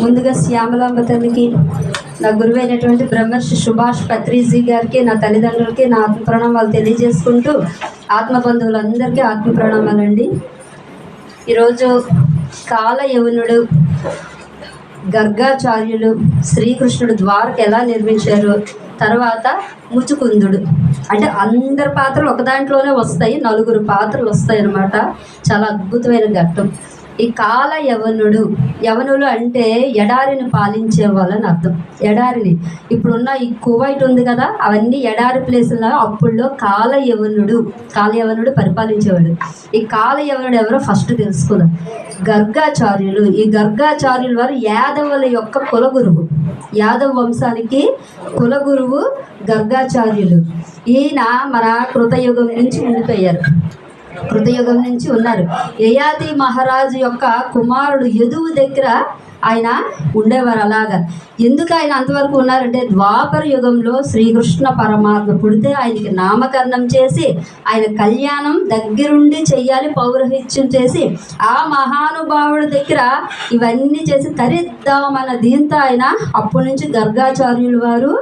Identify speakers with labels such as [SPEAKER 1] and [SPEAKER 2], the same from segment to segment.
[SPEAKER 1] ముందుగా శ్యామలాంబ తల్లికి నా గురువు అయినటువంటి బ్రహ్మర్షి సుభాష్ పత్రిజీ గారికి నా తల్లిదండ్రులకి నా ఆత్మ ప్రణామాలు తెలియజేసుకుంటూ ఆత్మ బంధువులందరికీ ఆత్మ ప్రణామాలండి. ఈరోజు కాల యవనుడు గర్గాచార్యులు శ్రీకృష్ణుడు ద్వారక ఎలా నిర్మించారు తర్వాత ముచుకుందుడు. అంటే అందరి పాత్రలు ఒక దాంట్లోనే వస్తాయి నలుగురు పాత్రలు వస్తాయి అన్నమాట చాలా అద్భుతమైన ఘట్టం. ఈ కాల యవనుడు యవనులు అంటే ఎడారిని పాలించే వాళ్ళని అర్థం. ఎడారిని. ఇప్పుడున్న ఈ కువైట్ ఉంది కదా అవన్నీ ఎడారి ప్లేసులో అప్పుల్లో కాల యవనుడు కాల యవనుడు పరిపాలించేవాడు. ఈ కాల యవనుడు ఎవరో ఫస్ట్ తెలుసుకుందాం. గర్గాచార్యులు. ఈ గర్గాచార్యుల వారు యాదవుల యొక్క కులగురువు. యాదవ వంశానికి కులగురువు గర్గాచార్యులు. ఈయన మన కృతయుగం నుంచి ఉండిపోయారు. కృతయుగం నుంచి ఉన్నారు. యయాతి మహారాజు యొక్క కుమారుడు యదువు దగ్గర ఆయన ఉండేవారు అలాగా. ఎందుకు ఆయన అంతవరకు ఉన్నారంటే ద్వాపర యుగంలో శ్రీకృష్ణ పరమాత్మ పుడితే ఆయనకి నామకరణం చేసి ఆయన కళ్యాణం దగ్గరుండి చెయ్యాలి పౌరహిత్యం చేసి ఆ మహానుభావుడి దగ్గర ఇవన్నీ చేసి తరిద్దామన్న దీంతో ఆయన అప్పటి నుంచి గర్గాచార్యుల వారు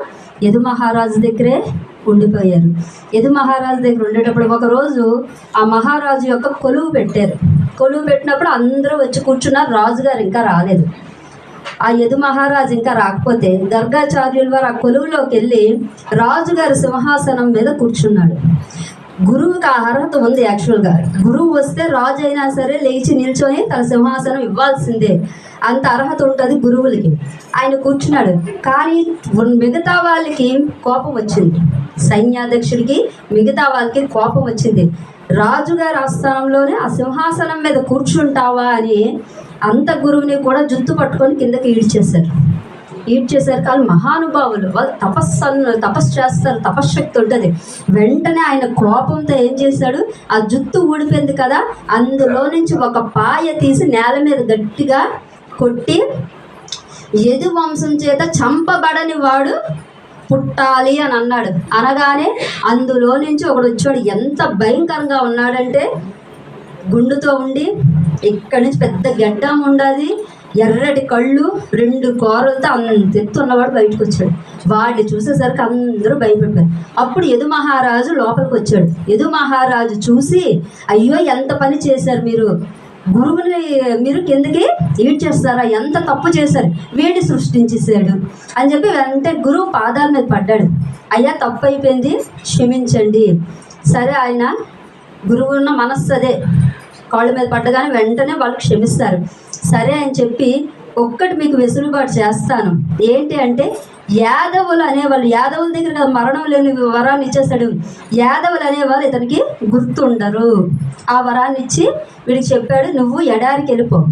[SPEAKER 1] యదు మహారాజు దగ్గరే ఉండిపోయారు. యదు మహారాజు దగ్గర ఉండేటప్పుడు ఒకరోజు ఆ మహారాజు యొక్క కొలువు పెట్టారు. కొలువు పెట్టినప్పుడు అందరూ వచ్చి కూర్చున్నారు రాజుగారు ఇంకా రాలేదు. ఆ యదు మహారాజు ఇంకా రాకపోతే గర్గాచార్యుల వారు ఆ కొలువులోకి వెళ్ళి రాజుగారి సింహాసనం మీద కూర్చున్నాడు. గురువుకి ఆ అర్హత ఉంది యాక్చువల్గా. గురువు వస్తే రాజు అయినా సరే లేచి నిల్చొని తన సింహాసనం ఇవ్వాల్సిందే. అంత అర్హత ఉంటుంది గురువులకి. ఆయన కూర్చున్నాడు. కానీ మిగతా వాళ్ళకి కోపం వచ్చింది. సైన్యాధ్యక్షుడికి మిగతా వాళ్ళకి కోపం వచ్చింది. రాజుగారి ఆస్థానంలోనే ఆ సింహాసనం మీద కూర్చుంటావా అని అంత గురువుని కూడా జుత్తు పట్టుకొని కిందకి ఈడ్చేశారు. ఈడ్చేశారు కానీ మహానుభావులు వాళ్ళు తపస్సు తపస్సు చేస్తారు. తపశ్శక్తి ఉంటుంది. వెంటనే ఆయన కోపంతో ఏం చేశాడు? ఆ జుత్తు ఊడిపోయింది కదా? అందులో నుంచి ఒక పాయ తీసి నేల మీద గట్టిగా కొట్టి యదు వంశం చేత చంపబడని వాడు పుట్టాలి అని అన్నాడు. అనగానే అందులో నుంచి ఒకడు వచ్చాడు. ఎంత భయంకరంగా ఉన్నాడంటే గుండుతో ఉండి ఇక్కడి నుంచి పెద్ద గడ్డం ఉండాలి ఎర్రటి కళ్ళు రెండు కూరలతో అంత ఎత్తు ఉన్నవాడు బయటకు వచ్చాడు. వాడిని చూసేసరికి అందరూ భయపడిపోయారు. అప్పుడు యదు మహారాజు లోపలికి వచ్చాడు. యదు మహారాజు చూసి అయ్యో ఎంత పని చేశారు మీరు? గురువుని మీరు కిందకి ఈడ్చేస్తారా ఎంత తప్పు చేశారు? వీడిని సృష్టించేసాడు అని చెప్పి వెంటనే గురువు పాదాల మీద పడ్డాడు. అయ్యా తప్పు అయిపోయింది. క్షమించండి. సరే ఆయన గురువు ఉన్న మనస్సు అదే. కాళ్ళ మీద పడ్డగానే వెంటనే వాళ్ళు క్షమిస్తారు. సరే అని చెప్పి ఒక్కటి మీకు వెసులుబాటు చేస్తాను. ఏంటి అంటే యాదవులు అనేవాళ్ళు యాదవుల దగ్గర కదా మరణం లేని వరాన్ని ఇచ్చేస్తాడు. యాదవులు అనేవాళ్ళు ఇతనికి గుర్తుండరు. ఆ వరాన్ని ఇచ్చి వీడికి చెప్పాడు నువ్వు ఎడారికి వెళ్ళిపో.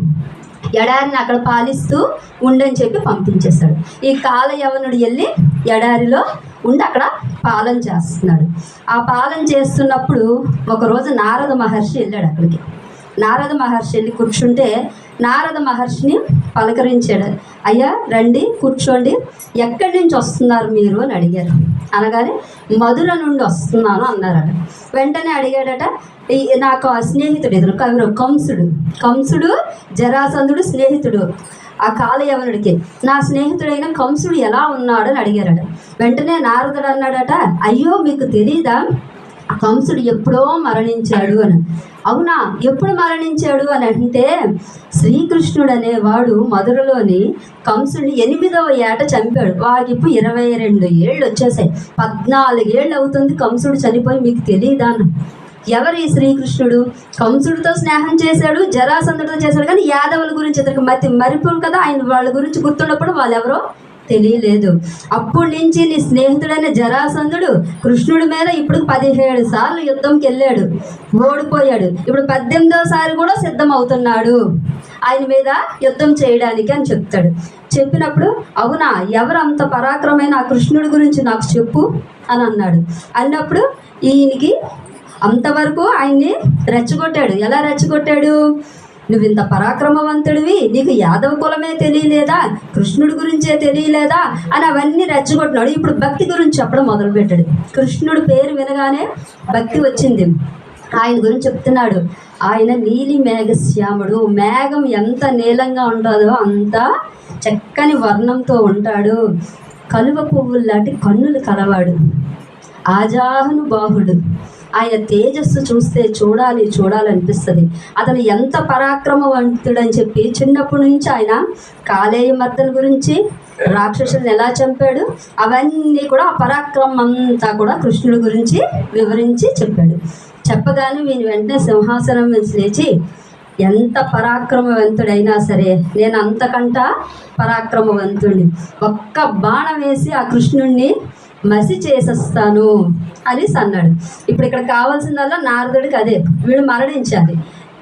[SPEAKER 1] ఎడారిని అక్కడ పాలిస్తూ ఉండని చెప్పి పంపించేశాడు ఈ కాల యవనుడు వెళ్ళి ఎడారిలో ఉండి అక్కడ పాలన చేస్తున్నాడు. ఆ పాలన చేస్తున్నప్పుడు ఒకరోజు నారద మహర్షి వెళ్ళాడు అక్కడికి. నారద మహర్షి వెళ్ళి కూర్చుంటే నారద మహర్షిని పలకరించాడు. అయ్యా రండి కూర్చోండి. ఎక్కడి నుంచి వస్తున్నారు మీరు? అని అడిగారు. అనగానే మధుర నుండి వస్తున్నాను అన్నారట. వెంటనే అడిగాడట నాకు స్నేహితుడు ఎదురు కవిరు కంసుడు. కంసుడు జరాసంధుడు స్నేహితుడు. ఆ కాలయవనుడికి నా స్నేహితుడైన కంసుడు ఎలా ఉన్నాడు? అని అడిగారట. వెంటనే నారదుడు అన్నాడట అయ్యో మీకు తెలీదా? కంసుడు ఎప్పుడో మరణించాడు అని. అవునా? ఎప్పుడు మరణించాడు అని అంటే శ్రీకృష్ణుడు అనేవాడు మధురలోని కంసుడిని ఎనిమిదవ ఏట చంపాడు. వాడికి ఇరవై రెండు ఏళ్ళు వచ్చేసాయి. పద్నాలుగేళ్ళు అవుతుంది కంసుడు చనిపోయి మీకు తెలియదాను ఎవరి ఎవరు ఈ శ్రీకృష్ణుడు? కంసుడితో స్నేహం చేశాడు జరాసంధుడితో చేశాడు కానీ యాదవుల గురించి ఇతనికి మతి మరిపోరు కదా. ఆయన వాళ్ళ గురించి గుర్తున్నప్పుడు వాళ్ళు ఎవరో తెలియలేదు. అప్పటి నుంచి నీ స్నేహితుడైన జరాసంధుడు కృష్ణుడి మీద ఇప్పుడు పదిహేడు సార్లు యుద్ధంకి వెళ్ళాడు ఓడిపోయాడు. ఇప్పుడు పద్దెనిమిదోసారి కూడా సిద్ధం అవుతున్నాడు ఆయన మీద యుద్ధం చేయడానికి అని చెప్తాడు. చెప్పినప్పుడు అవునా? ఎవరు అంత పరాక్రమైన ఆ కృష్ణుడి గురించి నాకు చెప్పు అని అన్నాడు. అన్నప్పుడు ఈయనకి అంతవరకు ఆయన్ని రెచ్చగొట్టాడు. ఎలా రెచ్చగొట్టాడు? నువ్వు ఇంత పరాక్రమవంతుడివి? నీకు యాదవ కులమే తెలియలేదా? కృష్ణుడి గురించే తెలియలేదా? అని అవన్నీ రెచ్చగొట్టినాడు. ఇప్పుడు భక్తి గురించి చెప్పడం మొదలుపెట్టాడు. కృష్ణుడు పేరు వినగానే భక్తి వచ్చింది. ఆయన గురించి చెప్తున్నాడు. ఆయన నీలి మేఘశ్యాముడు మేఘం ఎంత నీలంగా ఉంటుందో అంత చక్కని వర్ణంతో ఉంటాడు. కలువ పువ్వులు లాంటి కన్నులు కలవాడు. ఆజాహను బాహుడు ఆయన తేజస్సు చూస్తే చూడాలి చూడాలనిపిస్తుంది. అతను ఎంత పరాక్రమవంతుడని చెప్పి చిన్నప్పటి నుంచి ఆయన కాలేయ మద్దల గురించి రాక్షసులను ఎలా చంపాడు అవన్నీ కూడా ఆ పరాక్రమం అంతా కూడా కృష్ణుడి గురించి వివరించి చెప్పాడు. చెప్పగానే వీని వెంటనే సింహాసనం నుంచి లేచి ఎంత పరాక్రమవంతుడైనా సరే నేను అంతకంట పరాక్రమవంతుడిని ఒక్క బాణ వేసి ఆ కృష్ణుణ్ణి మసి చేసేస్తాను అనేసి అన్నాడు ఇప్పుడు ఇక్కడ కావాల్సిందల్లా నారదుడికి అదే. వీడు మరణించాలి.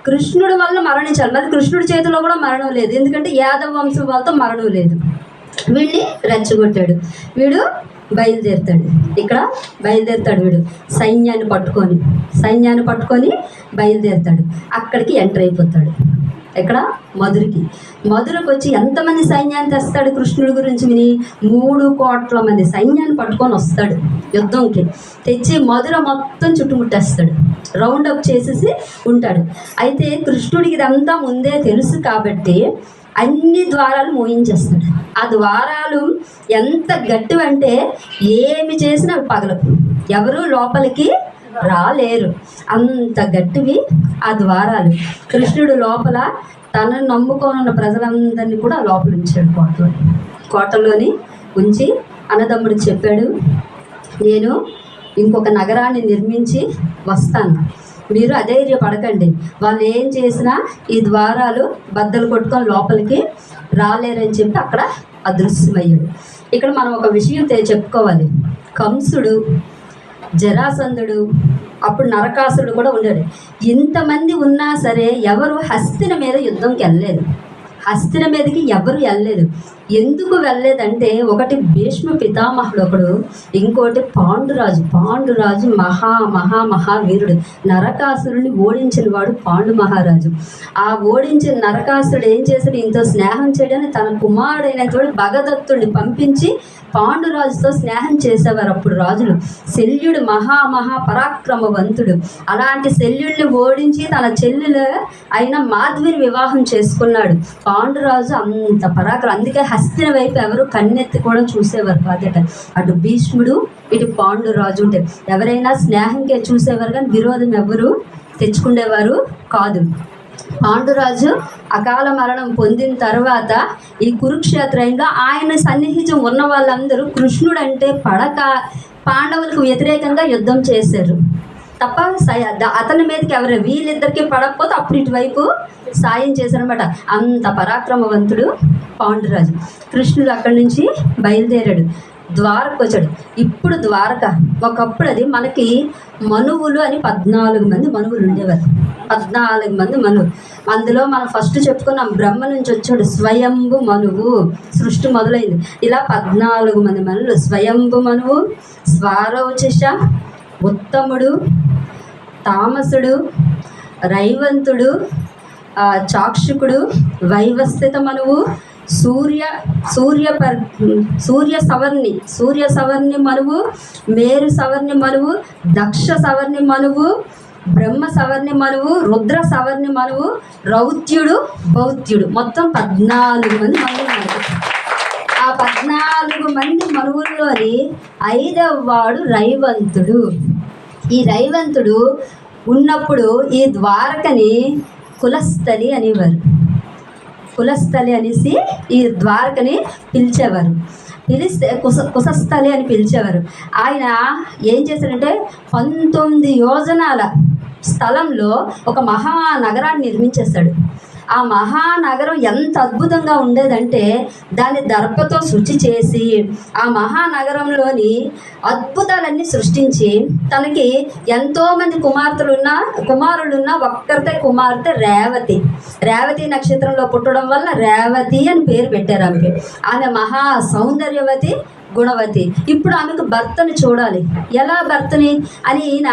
[SPEAKER 1] కృష్ణుడి వల్ల మరణించాలి. మరి కృష్ణుడి చేతిలో కూడా మరణం లేదు. ఎందుకంటే యాదవ వంశం వాళ్ళతో మరణం లేదు. వీడిని రెచ్చగొట్టాడు. వీడు బయలుదేరుతాడు. ఇక్కడ బయలుదేరుతాడు వీడు. సైన్యాన్ని పట్టుకొని సైన్యాన్ని పట్టుకొని బయలుదేరుతాడు. అక్కడికి ఎంటర్ అయిపోతాడు. ఎక్కడ? మధురికి. మధురకు వచ్చి ఎంతమంది సైన్యాన్ని తెస్తాడు కృష్ణుడి గురించి విని? మూడు కోట్ల మంది సైన్యాన్ని పట్టుకొని వస్తాడు యుద్ధంకి. తెచ్చి మధుర మొత్తం చుట్టుముట్టేస్తాడు. రౌండ్ అప్ చేసేసి ఉంటాడు. అయితే కృష్ణుడికి ఇదంతా ముందే తెలుసు కాబట్టి అన్ని ద్వారాలు మోయించేస్తాడు. ఆ ద్వారాలు ఎంత గట్టివంటే ఏమి చేసినా అవి పగలవు. ఎవరు? లోపలికి రాలేరు. అంత గట్టివి ఆ ద్వారాలు. కృష్ణుడు లోపల తనను నమ్ముకోనున్న ప్రజలందరినీ కూడా లోపల ఉంచాడు కోటలో. కోటలోని ఉంచి అన్నదమ్ముడు చెప్పాడు నేను ఇంకొక నగరాన్ని నిర్మించి వస్తాను. మీరు అధైర్యపడకండి. వాళ్ళు ఏం చేసినా ఈ ద్వారాలు బద్దలు కొట్టుకొని లోపలికి రాలేరని చెప్పి అక్కడ అదృశ్యమయ్యాడు. ఇక్కడ మనం ఒక విషయం చెప్పుకోవాలి. కంసుడు జరాసంధుడు అప్పుడు నరకాసుడు కూడా ఉన్నాడు ఇంతమంది ఉన్నా సరే ఎవరు హస్తిన మీద యుద్ధంకి వెళ్ళలేదు. హస్తిన మీదకి ఎవరు వెళ్ళలేదు. ఎందుకు వెళ్ళలేదంటే ఒకటి భీష్మ పితామహుడు ఒకడు ఇంకోటి పాండురాజు. పాండురాజు మహా మహా మహావీరుడు నరకాసురుని ఓడించిన వాడు పాండు మహారాజు. ఆ ఓడించిన నరకాసురుడు ఏం చేశాడు? ఇంతో స్నేహం చేయడానికి తన కుమారుడైనటువంటి భగదత్తుడిని పంపించి పాండురాజుతో స్నేహం చేసేవారు అప్పుడు రాజులు. శల్యుడు మహా మహా పరాక్రమవంతుడు. అలాంటి శల్యుడిని ఓడించి తన చెల్లెలు అయిన మాధవిని వివాహం చేసుకున్నాడు. పాండురాజు అంత పరాక్రమం అందుకే హస్తిన వైపు ఎవరు కన్నెత్తి కూడా చూసేవారు కాదట. అటు భీష్ముడు ఇటు పాండురాజు ఉంటే ఎవరైనా స్నేహంకే చూసేవారు కానీ విరోధం ఎవరు తెచ్చుకునేవారు కాదు. పాండురాజు అకాల మరణం పొందిన తర్వాత ఈ కురుక్షేత్రంలో ఆయన సన్నిహితం ఉన్న వాళ్ళందరూ కృష్ణుడు అంటే పడక పాండవులకు వ్యతిరేకంగా యుద్ధం చేశారు. తప్ప అతని మీదకి ఎవరు వీళ్ళిద్దరికి పడకపోతే అప్పుడు ఇటువైపు సాయం చేశారనమాట అంత పరాక్రమవంతుడు పాండురాజు. కృష్ణుడు అక్కడి నుంచి బయలుదేరాడు. ద్వారకు వచ్చాడు ఇప్పుడు ద్వారక ఒకప్పుడు అది మనకి మనువులు అని పద్నాలుగు మంది మనువులు ఉండేవారు. పద్నాలుగు మంది మనువు అందులో మనం ఫస్ట్ చెప్పుకున్నాం బ్రహ్మ నుంచి వచ్చాడు స్వయంభు మనువు సృష్టి మొదలైంది. ఇలా పద్నాలుగు మంది మనులు స్వయంభు మనువు స్వారోచిష ఉత్తముడు తామసుడు రైవంతుడు చాక్షుకుడు వైవస్థిత మనువు సూర్య సూర్య పర్ సూర్య సవర్ణి సూర్య సవర్ణి మనువు మేరు సవర్ణి మనువు దక్ష సవర్ణి మనువు బ్రహ్మ సవర్ణి మనువు రుద్ర సవర్ణి మనువు రౌత్యుడు బౌత్యుడు మొత్తం పద్నాలుగు మంది మనువులు. ఆ పద్నాలుగు మంది మనువుల్లోని ఐదవ వాడు రైవంతుడు. ఈ రైవంతుడు ఉన్నప్పుడు ఈ ద్వారకని కులస్థలి అనేవారు. కులస్థలి అనేసి ఈ ద్వారకని పిలిచేవారు. పిలిస్తే కుస కుశస్థలి అని పిలిచేవారు. ఆయన ఏం చేశారంటే పంతొమ్మిది యోజనాల స్థలంలో ఒక మహానగరాన్ని నిర్మించేస్తాడు ఆ మహానగరం ఎంత అద్భుతంగా ఉండేదంటే దాన్ని దర్పతో శుచి చేసి ఆ మహానగరంలోని అద్భుతాలన్నీ సృష్టించి తనకి ఎంతోమంది కుమార్తెలున్న కుమారులున్న ఒక్కరితే కుమార్తె రేవతి. రేవతి నక్షత్రంలో పుట్టడం వల్ల రేవతి అని పేరు పెట్టారు ఆమెకి. ఆమె మహా సౌందర్యవతి గుణవతి. ఇప్పుడు ఆమెకు భర్తను చూడాలి. ఎలా భర్తని? అని ఈయన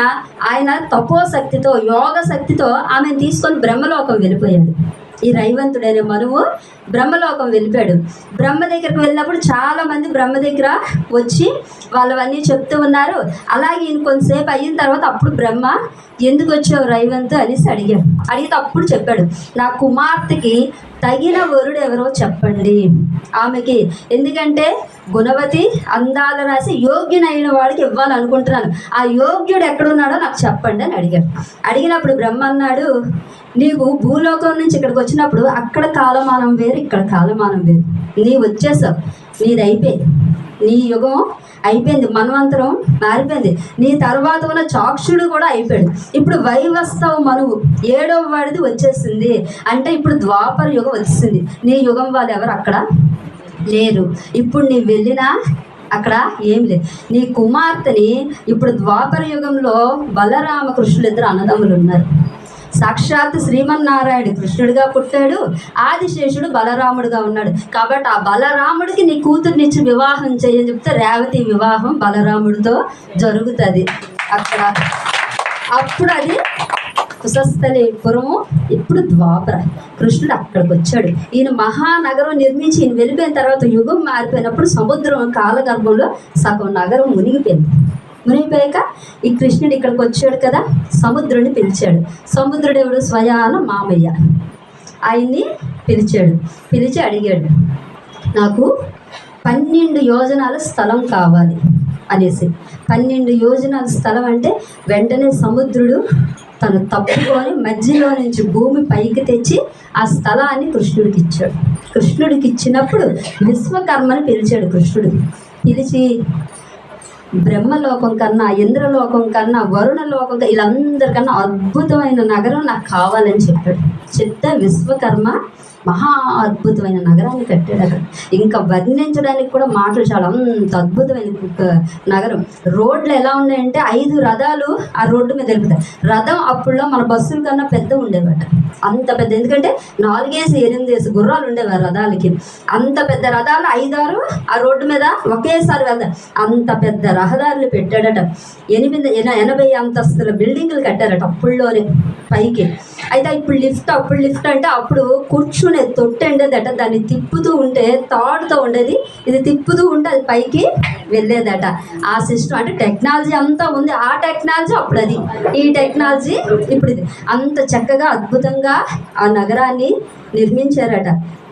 [SPEAKER 1] ఆయన తపోశక్తితో యోగ శక్తితో ఆమెను తీసుకొని బ్రహ్మలోకం వెళ్ళిపోయాడు. ఈ రైవంతుడైన మనువు బ్రహ్మలోకం వెళ్ళిపోయాడు. బ్రహ్మ దగ్గరికి వెళ్ళినప్పుడు చాలా మంది బ్రహ్మ దగ్గర వచ్చి వాళ్ళవన్నీ చెప్తూ ఉన్నారు. అలాగే ఈయన కొంతసేపు అయిన తర్వాత అప్పుడు బ్రహ్మ ఎందుకు వచ్చావు రైవంత్ అనేసి అడిగాడు. అడిగితే అప్పుడు చెప్పాడు నా కుమార్తెకి తగిన వరుడు ఎవరో చెప్పండి. ఆమెకి ఎందుకంటే గుణవతి అందాల రాసి యోగ్యునైన వాడికి ఇవ్వాలనుకుంటున్నాను. ఆ యోగ్యుడు ఎక్కడున్నాడో నాకు చెప్పండి అని అడిగాడు. అడిగినప్పుడు బ్రహ్మ అన్నాడు నీవు భూలోకం నుంచి ఇక్కడికి వచ్చినప్పుడు అక్కడ కాలమానం వేరు ఇక్కడ కాలమానం వేరు. నీ వచ్చేసావు నీది అయిపోయింది నీ యుగం అయిపోయింది మనవంతరం మారిపోయింది. నీ తర్వాత ఉన్న చాక్షుడు కూడా అయిపోయాడు. ఇప్పుడు వైవస్తవ మనువు ఏడవ వాడిది వచ్చేసింది. అంటే ఇప్పుడు ద్వాపర యుగం వచ్చేసింది. నీ యుగం వాళ్ళు ఎవరు అక్కడ లేరు. ఇప్పుడు నీ వెళ్ళినా అక్కడ ఏం లేదు. నీ కుమార్తెని ఇప్పుడు ద్వాపర యుగంలో బలరామకృష్ణులు ఇద్దరు అన్నదమ్ములు ఉన్నారు. సాక్షాత్ శ్రీమన్నారాయణ కృష్ణుడిగా పుట్టాడు ఆదిశేషుడు బలరాముడుగా ఉన్నాడు. కాబట్టి ఆ బలరాముడికి నీ కూతుర్నిచ్చి వివాహం చేయని చెప్తే రేవతి వివాహం బలరాముడితో జరుగుతుంది. అక్కడ అప్పుడు అది కుశస్థలిపురము ఇప్పుడు ద్వాపర. కృష్ణుడు అక్కడికి వచ్చాడు ఈయన మహానగరం నిర్మించి ఈయన వెళ్ళిపోయిన తర్వాత యుగం మారిపోయినప్పుడు సముద్రం కాలగర్భంలో సగం నగరం మునిగిపోయింది. మునిగిపోయాక ఈ కృష్ణుడు ఇక్కడికి వచ్చాడు కదా సముద్రుడిని పిలిచాడు. సముద్రుడు ఎవడు? స్వయాన మామయ్య. ఆయన్ని పిలిచాడు. పిలిచి అడిగాడు నాకు పన్నెండు యోజనాల స్థలం కావాలి అనేసి. పన్నెండు యోజనాల స్థలం అంటే వెంటనే సముద్రుడు తను తప్పుకొని మధ్యలో నుంచి భూమి పైకి తెచ్చి ఆ స్థలాన్ని కృష్ణుడికి ఇచ్చాడు. కృష్ణుడికి ఇచ్చినప్పుడు విశ్వకర్మని పిలిచాడు కృష్ణుడు. పిలిచి బ్రహ్మలోకం కన్నా ఇంద్రలోకం కన్నా వరుణ లోకం కన్నా వీళ్ళందరికన్నా అద్భుతమైన నగరం నాకు కావాలని చెప్పాడు. చెప్తే విశ్వకర్మ మహా అద్భుతమైన నగరాన్ని కట్టాడు అక్కడ. ఇంకా వర్ణించడానికి కూడా మాటలు చాలా అంత అద్భుతమైన నగరం. రోడ్లు ఎలా ఉన్నాయంటే ఐదు రథాలు ఆ రోడ్డు మీద వెళ్తాయి రథం అప్పుడులో మన బస్సుల కన్నా పెద్ద ఉండేవట. అంత పెద్ద. ఎందుకంటే నాలుగేసి ఎనిమిదేసి గుర్రాలు ఉండేవి ఆ రథాలకి. అంత పెద్ద రథాలు ఐదారు ఆ రోడ్డు మీద ఒకేసారి వెళ్తాయి. అంత పెద్ద రహదారులు పెట్టాడట. ఎనిమిది ఎన- ఎనభై అంతస్తుల బిల్డింగ్లు కట్టారట అప్పుడులోనే పైకి. అయితే ఇప్పుడు లిఫ్ట్ అప్పుడు లిఫ్ట్ అంటే అప్పుడు కూర్చునే తొట్టి ఉండేదట దాన్ని తిప్పుతూ ఉంటే తాడుతో ఉండేది. ఇది తిప్పుతూ ఉంటే అది పైకి వెళ్ళేదట. ఆ సిస్టమ్ అంటే టెక్నాలజీ అంతా ఉంది. ఆ టెక్నాలజీ అప్పుడు అది ఈ టెక్నాలజీ ఇప్పుడు ఇది అంత చక్కగా అద్భుతంగా ఆ నగరాన్ని నిర్మించారట.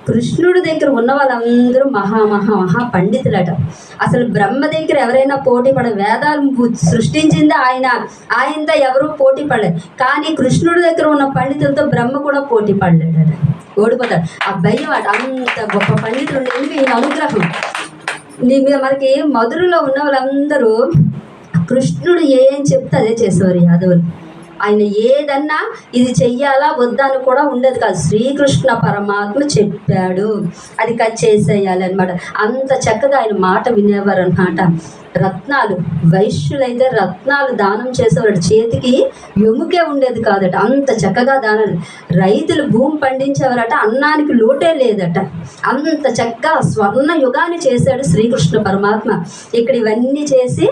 [SPEAKER 1] కృష్ణుడి దగ్గర ఉన్న వాళ్ళందరూ మహా మహా మహా పండితులట. అసలు బ్రహ్మ దగ్గర ఎవరైనా పోటీ పడ వేదాలు సృష్టించిందే ఆయన. ఆయనతో ఎవరూ పోటీ పడలేదు. కానీ కృష్ణుడి దగ్గర ఉన్న పండితులతో బ్రహ్మ కూడా పోటీ పడలేడట ఓడిపోతాడు. ఆ భయం అట అంత గొప్ప పండితులు ఉండే ఈయన అనుగ్రహం. నీ మీద మనకి మధురలో ఉన్న వాళ్ళందరూ కృష్ణుడు ఏం చెప్తే అదే చేసేవారు యాదవులు. ఆయన ఏదన్నా ఇది చెయ్యాలా వద్దా అని కూడా ఉండేది కాదు. శ్రీకృష్ణ పరమాత్మ చెప్పాడు. అది కట్ చేసేయాలి అనమాట అంత చక్కగా ఆయన మాట వినేవారు అనమాట రత్నాలు వైశ్యులైతే రత్నాలు దానం చేసేవాడు చేతికి ఎముకే ఉండేది కాదట. అంత చక్కగా దానం. రైతులు భూమి పండించేవారట. అన్నానికి లోటే లేదట. అంత చక్కగా స్వర్ణ యుగాన్ని చేశాడు శ్రీకృష్ణ పరమాత్మ. ఇక్కడ ఇవన్నీ చేసి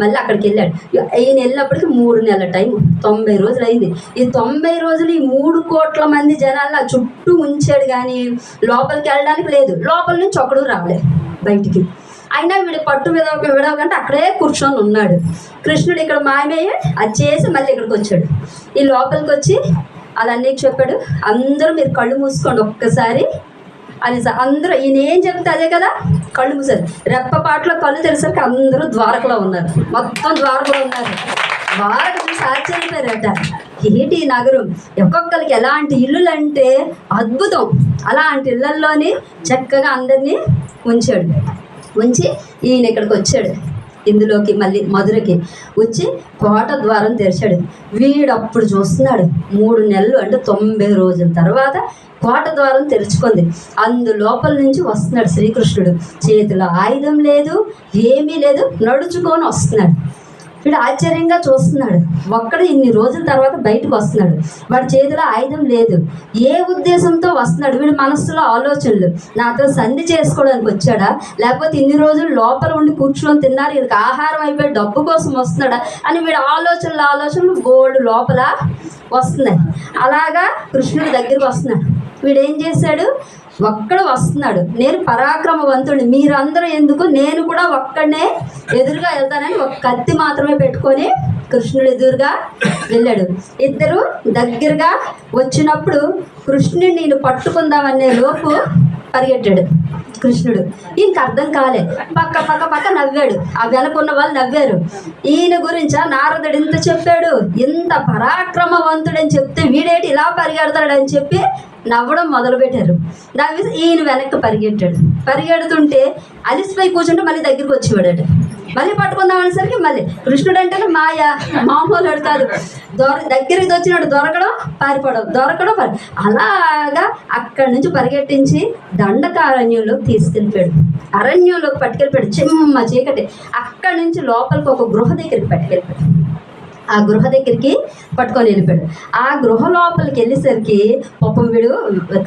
[SPEAKER 1] మళ్ళీ అక్కడికి వెళ్ళాడు. ఈయన వెళ్ళినప్పటికీ మూడు నెలల టైం తొంభై రోజులు అయింది. ఈ తొంభై రోజులు ఈ మూడు కోట్ల మంది జనాలు ఆ చుట్టూ ఉంచాడు కానీ లోపలికి వెళ్ళడానికి లేదు. లోపల నుంచి ఒకడు రాలే బయటికి. అయినా వీడు పట్టు మీద విడవకంటే అక్కడే కూర్చొని ఉన్నాడు. కృష్ణుడు ఇక్కడ మాయమయ్య అది చేసి మళ్ళీ ఇక్కడికి వచ్చాడు. ఈ లోపలికి వచ్చి అలా చెప్పాడు. అందరూ మీరు కళ్ళు మూసుకోండి ఒక్కసారి. అని అందరూ ఈయన ఏం చెప్తే అదే కదా? కళ్ళు మూసారు రెప్పపాట్లో కళ్ళు తెలిసరికి అందరూ ద్వారకలో ఉన్నారు. మొత్తం ద్వారకలో ఉన్నారు. ద్వారక చూసి ఆశ్చర్యపోయారట. ఏంటి నగరం? ఒక్కొక్కరికి ఎలాంటి ఇల్లులు అంటే అద్భుతం. అలాంటి ఇళ్ళల్లోని చక్కగా అందరినీ ఉంచాడు. ఉంచి ఈయన ఇక్కడికి వచ్చాడు. ఇందులోకి మళ్ళీ మధురకి వచ్చి కోట ద్వారం తెరిచాడు. వీడప్పుడు చూస్తున్నాడు. మూడు నెలలు అంటే తొంభై రోజుల తర్వాత కోట ద్వారం తెరుచుకుంది. అందు లోపల నుంచి వస్తున్నాడు శ్రీకృష్ణుడు. చేతిలో ఆయుధం లేదు ఏమీ లేదు నడుచుకొని వస్తున్నాడు. వీడు ఆశ్చర్యంగా చూస్తున్నాడు. ఒక్కడు ఇన్ని రోజుల తర్వాత బయటకు వస్తున్నాడు. వాడి చేతిలో ఆయుధం లేదు. ఏ ఉద్దేశంతో వస్తున్నాడు? వీడి మనస్సులో ఆలోచనలు. నాతో సంధి చేసుకోవడానికి వచ్చాడా? లేకపోతే ఇన్ని రోజులు లోపల ఉండి కూర్చొని తిన్నారు వీడికి ఆహారం అయిపోయి డబ్బు కోసం వస్తున్నాడా? అని వీడు ఆలోచనలు ఆలోచనలు గోల్డ్ లోపల వస్తున్నాయి. అలాగా కృష్ణుడి దగ్గరికి వస్తున్నాడు. వీడేం చేశాడు? ఒక్కడు వస్తున్నాడు. నేను పరాక్రమవంతుడిని మీరందరూ ఎందుకు? నేను కూడా ఒక్కడనే ఎదురుగా వెళ్తానని ఒక కత్తి మాత్రమే పెట్టుకొని కృష్ణుడు ఎదురుగా వెళ్ళాడు. ఇద్దరు దగ్గరగా వచ్చినప్పుడు కృష్ణుడిని నేను పట్టుకుందామనే లోపు పరిగెట్టాడు కృష్ణుడు. ఈయనకి అర్థం కాలే. పక్క పక్క పక్క నవ్వాడు. ఆ వెనకున్న వాళ్ళు నవ్వారు. ఈయన గురించి? నారదుడు ఇంత చెప్పాడు. ఇంత పరాక్రమవంతుడని చెప్తే వీడేటి ఇలా పరిగెడతాడని చెప్పి నవ్వడం మొదలుపెట్టారు. నవ్వి ఈయన వెనక్కి పరిగెట్టాడు. పరిగెడుతుంటే అలిసిపోయి కూర్చుంటే మళ్ళీ దగ్గరికి వచ్చేవాడట. మళ్ళీ పట్టుకుందాం అనేసరికి మళ్ళీ కృష్ణుడు అంటేనే మాయ మామూలు కాదు. దొర దగ్గరికి వచ్చినాడు దొరకడం పారిపోవడం దొరకడం పారి అలాగా అక్కడి నుంచి పరిగెట్టించి దండకారణ్యంలోకి తీసుకెళ్ళిపోయాడు. అరణ్యంలోకి పట్టుకెళ్ళిపోయాడు. చిమ్మ చీకటి. అక్కడి నుంచి లోపలికి ఒక గృహ దగ్గరికి పట్టుకెళ్ళిపోయాడు. ఆ గృహ దగ్గరికి పట్టుకొని వెళ్ళిపోయాడు. ఆ గృహ లోపలికి వెళ్ళేసరికి పాపం వీడు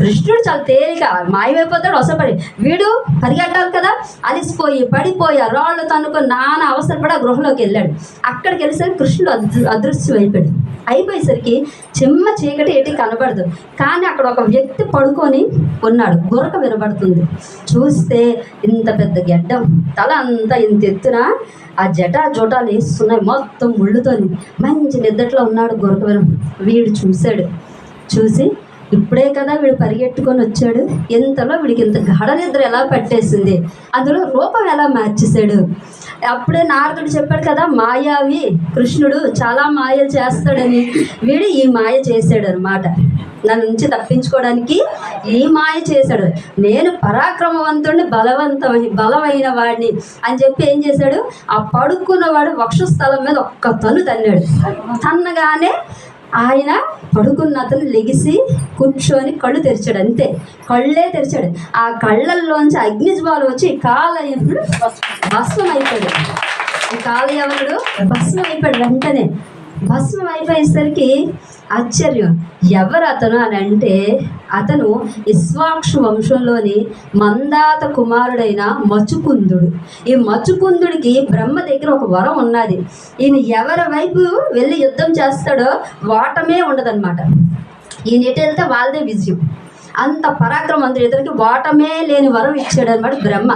[SPEAKER 1] కృష్ణుడు చాలా తేలిక మాయమైపోతాడు వసపడి వీడు పరిగెట్టాలి కదా అలిసిపోయి పడిపోయి ఆ రాళ్ళు తనుకొని నాన్న అవసరపడి ఆ గృహలోకి వెళ్ళాడు. అక్కడికి వెళ్ళేసరికి కృష్ణుడు అదృశ్యం అయిపోయాడు అయిపోయేసరికి చిమ్మ చీకటి ఏటి కనబడదు. కానీ అక్కడ ఒక వ్యక్తి పడుకొని ఉన్నాడు. గురక వినబడుతుంది. చూస్తే ఇంత పెద్ద గెడ్డం తల అంతా ఇంత ఎత్తున ఆ జటా జోటాలు వేస్తున్నాయి. మొత్తం ముళ్ళుతోని. మంచి నిద్దట్లో ఉన్నాడు గురకవరం. వీడు చూశాడు. చూసి ఇప్పుడే కదా వీడు పరిగెట్టుకొని వచ్చాడు. ఎంతలో వీడికి ఇంత గాఢ నిద్ర ఎలా పట్టేసింది? అందులో రూపం ఎలా మార్చేశాడు? అప్పుడే నారదుడు చెప్పాడు కదా మాయావి కృష్ణుడు చాలా మాయలు చేస్తాడని. వీడు ఈ మాయ చేశాడు అనమాట నన్ను నుంచి తప్పించుకోవడానికి ఈ మాయ చేశాడు. నేను పరాక్రమవంతుడిని బలవంతమైన బలమైన వాడిని అని చెప్పి ఏం చేశాడు? ఆ పడుకున్నవాడు వక్షస్థలం మీద ఒక్క తను తన్నాడు. తన్నగానే ఆయన పడుకున్న అతను లెగిసి కూర్చొని కళ్ళు తెరిచాడు అంతే. కళ్ళే తెరిచాడు. ఆ కళ్ళల్లోంచి అగ్నిజ్వాలు వచ్చి కాలయముడు భస్మం అయిపోయాడు కాలయవనుడు భస్మం అయిపోయాడు వెంటనే. భస్మం అయిపోయేసరికి ఆశ్చర్యం. ఎవరు అతను అని అంటే అతను ఇస్వాక్షు వంశంలోని మందాత కుమారుడైన మచుకుందుడు. ఈ మచుకుందుడికి బ్రహ్మ దగ్గర ఒక వరం ఉన్నది. ఈయన ఎవరి వైపు వెళ్ళి యుద్ధం చేస్తాడో వాటమే ఉండదన్నమాట. ఈయన ఎటు వెళ్తే వాళ్ళదే విజయం. అంత పరాక్రమంతుడు ఇతనికి ఓటమే లేని వరం ఇచ్చాడు అనమాట బ్రహ్మ.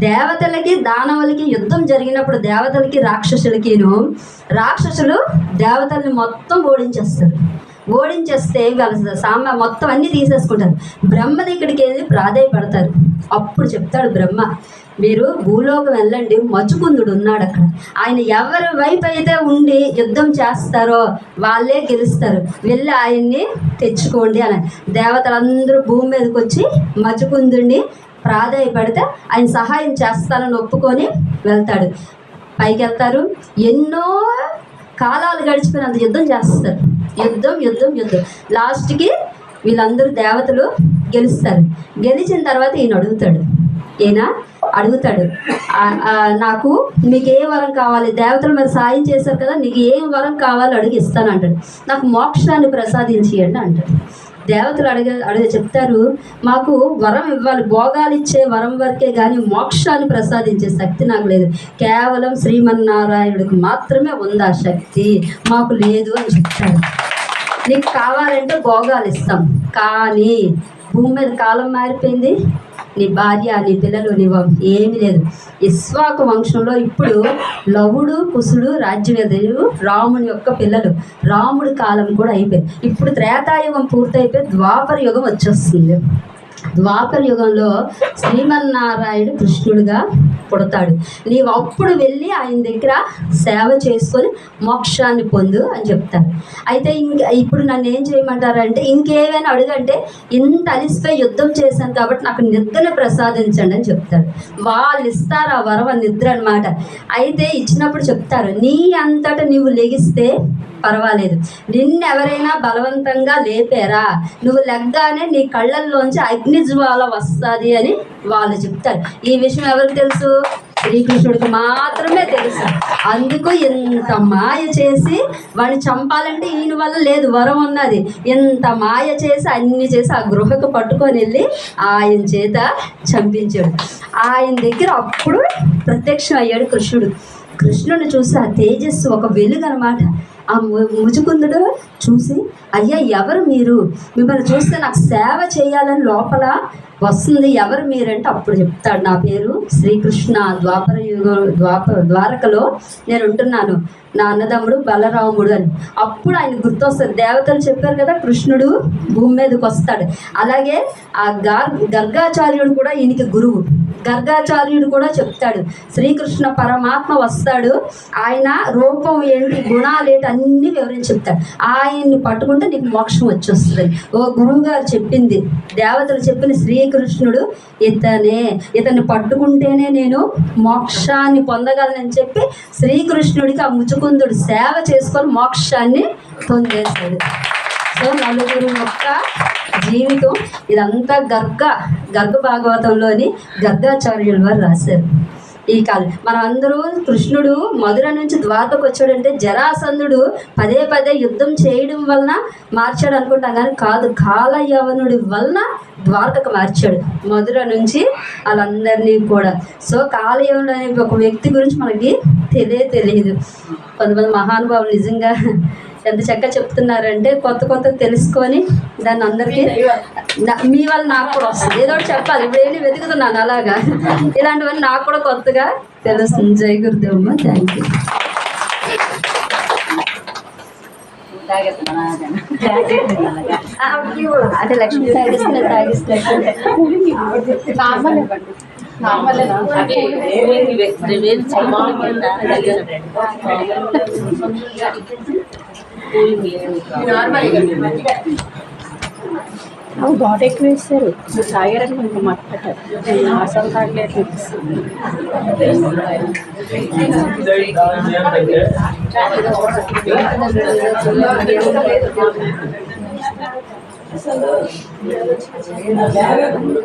[SPEAKER 1] దేవతలకి దానవులకి యుద్ధం జరిగినప్పుడు దేవతలకి రాక్షసులకిను రాక్షసులు దేవతల్ని మొత్తం ఓడించేస్తారు. ఓడించేస్తే వాళ్ళ సామ మొత్తం అన్నీ తీసేసుకుంటారు. బ్రహ్మ దగ్గరికి వెళ్ళి ప్రాధాయపడతారు. అప్పుడు చెప్తాడు బ్రహ్మ మీరు భూలోకం వెళ్ళండి. మచుకుందుడు ఉన్నాడు అక్కడ. ఆయన ఎవరి వైపు అయితే ఉండి యుద్ధం చేస్తారో వాళ్ళే గెలుస్తారు. వెళ్ళి ఆయన్ని తెచ్చుకోండి అని. దేవతలందరూ భూమి మీదకి వచ్చి మచుకుందుడిని ప్రాధాయపడితే ఆయన సహాయం చేస్తానని ఒప్పుకొని వెళ్తాడు. పైకి వెళ్తారు ఎన్నో కాలాలు గడిచిపోయినంత యుద్ధం చేస్తారు. యుద్ధం యుద్ధం యుద్ధం. లాస్ట్కి వీళ్ళందరూ దేవతలు గెలుస్తారు. గెలిచిన తర్వాత ఈయన అడుగుతాడు. ఈయన అడుగుతాడు. నాకు మీకు ఏ వరం కావాలి? దేవతలు మరి సాయం చేశారు కదా నీకు ఏ వరం కావాలో అడిగి ఇస్తాను అంటాడు. నాకు మోక్షాన్ని ప్రసాదించియండి అంటాడు. దేవతలు అడిగ అడిగే చెప్తారు మాకు వరం ఇవ్వాలి భోగాలు ఇచ్చే వరం వరకే కానీ మోక్షాన్ని ప్రసాదించే శక్తి నాకు లేదు. కేవలం శ్రీమన్నారాయణుడికి మాత్రమే ఉంది ఆ శక్తి. మాకు లేదు అని చెప్తారు నీకు కావాలంటే భోగాలు ఇస్తాం. కానీ భూమి మీద కాలం మారిపోయింది. నీ భార్య నీ పిల్లలు నీ వం- ఏమీ లేదు. ఇస్వాకు వంశంలో ఇప్పుడు లవుడు కుసుడు రాజ్యవేదలు రాముని యొక్క పిల్లలు. రాముడి కాలం కూడా అయిపోయింది. ఇప్పుడు త్రేతాయుగం పూర్తయిపోయి ద్వాపర యుగం వచ్చేస్తుంది. ద్వాపర యుగంలో శ్రీమన్నారాయుడు కృష్ణుడిగా కొడతాడు. నీవు అప్పుడు వెళ్ళి ఆయన దగ్గర సేవ చేసుకొని మోక్షాన్ని పొందు అని చెప్తారు అయితే ఇంకా ఇప్పుడు నన్ను ఏం చేయమంటారంటే ఇంకేమైనా అడుగంటే ఇంత అలిసిపోయి యుద్ధం చేశాను కాబట్టి నాకు నిద్రను ప్రసాదించండి అని చెప్తారు వాళ్ళు ఇస్తారు ఆ వరవ నిద్ర అనమాట అయితే ఇచ్చినప్పుడు చెప్తారు నీ అంతట నీవు లెగిస్తే పర్వాలేదు. నిన్ను ఎవరైనా బలవంతంగా లేపారా? నువ్వు లెగ్గానే నీ కళ్ళల్లోంచి అగ్నిజ్వాల వస్తుంది అని వాళ్ళు చెప్తారు. ఈ విషయం ఎవరికి తెలుసు? శ్రీకృష్ణుడికి మాత్రమే తెలుసు. అందుకు ఎంత మాయ చేసి వాడిని చంపాలంటే ఈయన వల్ల లేదు వరం ఉన్నది. ఎంత మాయ చేసి అన్ని చేసి ఆ గృహకు పట్టుకొని వెళ్ళి ఆయన చేత చంపించాడు. ఆయన దగ్గర అప్పుడు ప్రత్యక్షం అయ్యాడు కృష్ణుడు. కృష్ణుని చూసి ఆ తేజస్సు ఒక వెలుగు అనమాట ఆ ము- ముచుకుందుడు చూసి అయ్యా ఎవరు మీరు? మిమ్మల్ని చూస్తే నాకు సేవ చేయాలని లోపల వస్తుంది ఎవరు మీరంటే అప్పుడు చెప్తాడు నా పేరు శ్రీకృష్ణ ద్వాపర యుగ ద్వాప ద్వారకలో నేను ఉంటున్నాను. నా అన్నదమ్ముడు బలరాముడు అని. అప్పుడు ఆయన గుర్తొస్తుంది. దేవతలు చెప్పారు కదా కృష్ణుడు భూమి మీదకి వస్తాడు. అలాగే ఆ గర్గాచార్యుడు కూడా ఈయనకి గురువు. గర్గాచార్యుడు కూడా చెప్తాడు. శ్రీకృష్ణ పరమాత్మ వస్తాడు. ఆయన రూపం ఏంటి గుణాలు ఏంటి అన్నీ వివరించి చెప్తాడు. ఆయన్ని పట్టుకుంటే నీకు మోక్షం వచ్చేస్తుంది. ఓ గురువు గారు చెప్పింది. దేవతలు చెప్పిన శ్రీ శ్రీకృష్ణుడు ఇతనే ఇతన్ని పట్టుకుంటేనే నేను మోక్షాన్ని పొందగలనని చెప్పి శ్రీకృష్ణుడికి ఆ ముచుకుందుడు సేవ చేసుకొని మోక్షాన్ని పొందేశాడు. సో నలుగురు యొక్క జీవితం ఇదంతా గర్గ గర్గ భాగవతంలోని గర్గాచార్యుల వారు రాశారు. ఈ కాలం. మనం అందరూ కృష్ణుడు మధుర నుంచి ద్వారకకు వచ్చాడంటే జరాసంధుడు పదే పదే యుద్ధం చేయడం వలన మార్చాడు అనుకుంటాం కానీ కాదు కాలయవనుడి వలన ద్వారకకు మార్చాడు మధుర నుంచి వాళ్ళందరినీ కూడా. సో కాలయవనుడు అనే ఒక వ్యక్తి గురించి మనకి తెలియ తెలియదు. కొంతమంది మహానుభావులు నిజంగా ఎంత చక్కగా చెప్తున్నారంటే కొత్త కొత్త తెలుసుకొని దాన్ని అందరికీ మీ వల్ల నాకు కూడా వస్తుంది. ఏదో ఒకటి చెప్పాలి. ఇప్పుడు ఏంటి వెతుకుతున్నాను అలాగా. ఇలాంటివన్నీ నాకు కూడా కొత్తగా తెలుస్తుంది. జై గురుదేవమ్మ థ్యాంక్ యూ అంటే లక్ష్మి తాగిస్తే తాగిస్తే
[SPEAKER 2] అవి ఘాట్ ఎక్కువ వేస్తారు మీరు తాగారని కొంచెం మాట్లాడారు అసలు తాగలేదు
[SPEAKER 3] రాముడికి మూడు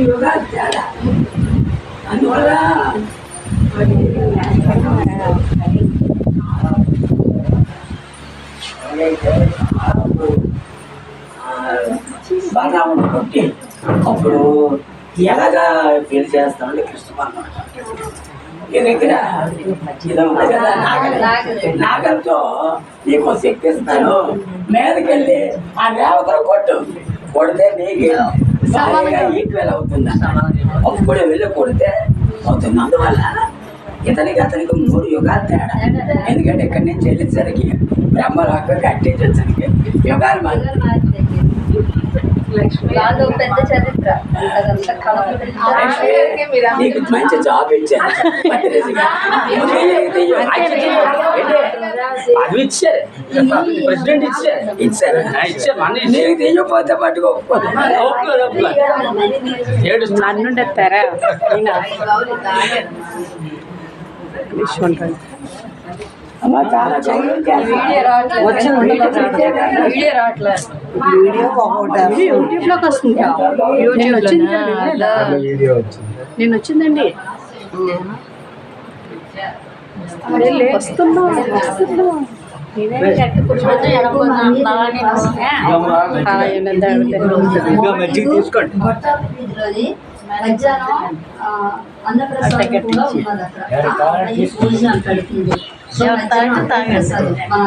[SPEAKER 3] యుగాలు తేడా అందువల్ల మరి బలరాముడు కొట్టి అప్పుడు ఎలాగా పెళ్ళి చేస్తామంటే కృష్ణ పరమాత్మ ఈ దగ్గర నాగలతో నీకు శక్తి ఇస్తాను. మీదకెళ్ళి ఆ రేవతను కొట్టు. కొడితే నీకు ఈక్వల్ అవుతుందా అప్పుడు వెళ్ళి కొడితే అవుతుంది. అందువల్ల ఇతనికి అతనికి మూడు యుగాలు తేడా. ఎందుకంటే ఇక్కడి నుంచి వెళ్ళేసరికి బ్రహ్మలోక కట్టించేసరికి యుగాలు నీకు మంచి జాబ్ ఇచ్చారు.
[SPEAKER 4] అది ఇచ్చారు. ప్రెసిడెంట్ ఇచ్చారు.
[SPEAKER 3] ఇచ్చారు.
[SPEAKER 4] ఆ, ఇచ్చారు. మన
[SPEAKER 3] నీకు తీయకపోతే పట్టుకోకపోతే
[SPEAKER 4] ఒప్పుకోదు. ఒప్పుకోదు ఏడు
[SPEAKER 2] నన్ను లోకి వస్తుంది? నేను వచ్చింది. నేను వచ్చిందండి. వస్తున్నా వస్తున్నా
[SPEAKER 4] తీసుకోండి.
[SPEAKER 1] మధ్యాహ్నం అన్నప్రసాదం కూడా ఉన్నది అక్కడ. భోజనాలు పెడుతుంది. మన